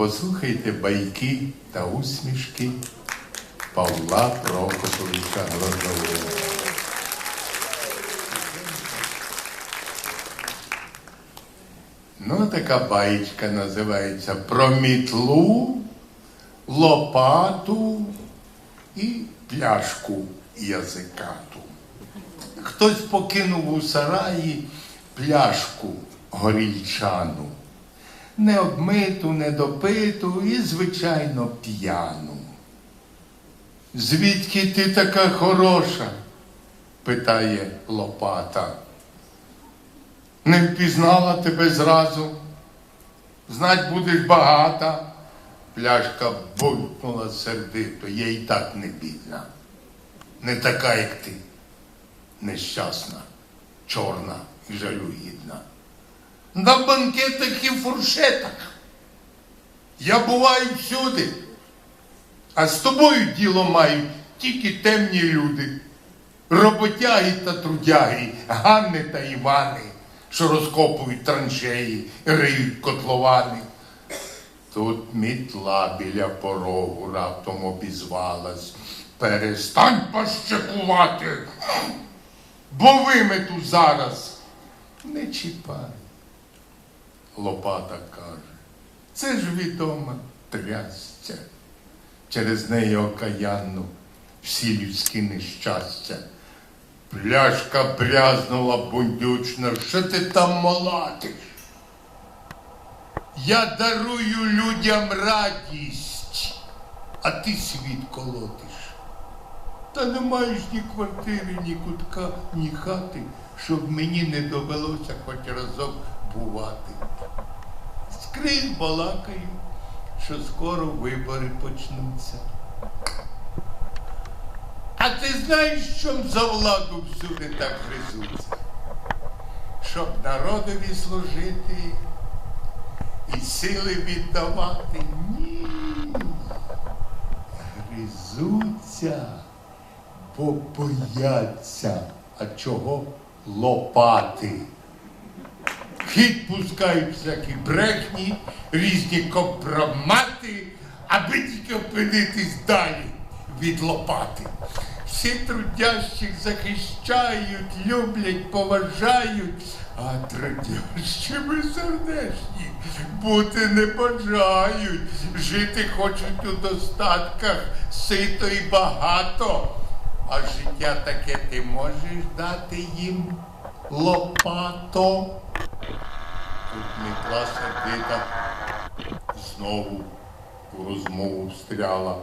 Послухайте байки та усмішки Павла Прокоповича Грозового. Ну, така баєчка називається про мітлу, лопату і пляшку язикату. Хтось покинув у сараї пляшку горільчану, не обмиту, не і, звичайно, п'яну. Звідки ти така хороша? питає Лопата. Не впізнала тебе зразу. Знать будеш багата. Пляшка булькнула сердито, я і так не бідна. Не така, як ти. Нещасна, чорна і жалюгідна. На банкетах і фуршетах. Я буваю всюди. А з тобою діло мають тільки темні люди. Роботяги та трудяги, Ганни та Івани, що розкопують траншеї, риють котловани. Тут мітла біля порогу раптом обізвалась. Перестань пащекувати, бо вимету зараз. Не чіпай. Лопата каже, це ж відома трясця. Через неї окаянну всі людські нещастя. Пляшка брязнула бундючно, що ти там молотиш? Я дарую людям радість, а ти світ колотиш. Та не маєш ні квартири, ні кутка, ні хати, щоб мені не довелося хоч разок бувати. Скрізь балакаю, що скоро вибори почнуться. А ти знаєш, що за владу всюди так гризуться? Щоб народові служити і сили віддавати. Ні. Гризуться, бо бояться, а чого лопати. Хід пускають всякі брехні, різні компромати, аби тільки опинитись далі від лопати. Всі трудящих захищають, люблять, поважають, а трудящими сердечні бути не бажають, жити хочуть у достатках, сито і багато. А життя таке ти можеш дати їм лопато. Тут Микла сердита знову у розмову встряла.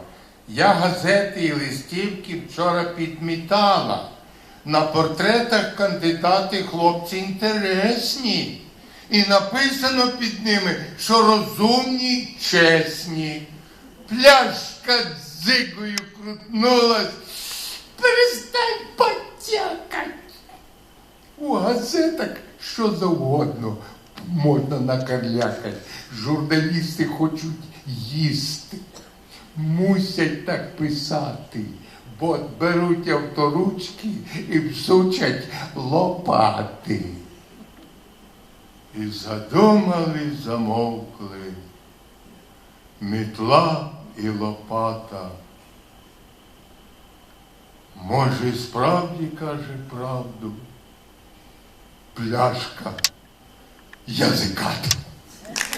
Я газети і листівки вчора підмітала. На портретах кандидати хлопці інтересні. І написано під ними, що розумні, чесні. Пляшка дзигою крутнулась. Перестань потякать. У газетах що завгодно можна накарлякати. Журналісти хочуть їсти. Мусять так писати, бо беруть авторучки і всучать лопати. І задумали, замовкли мітла і лопата. Може, і справді каже правду, пляшка e azeitado.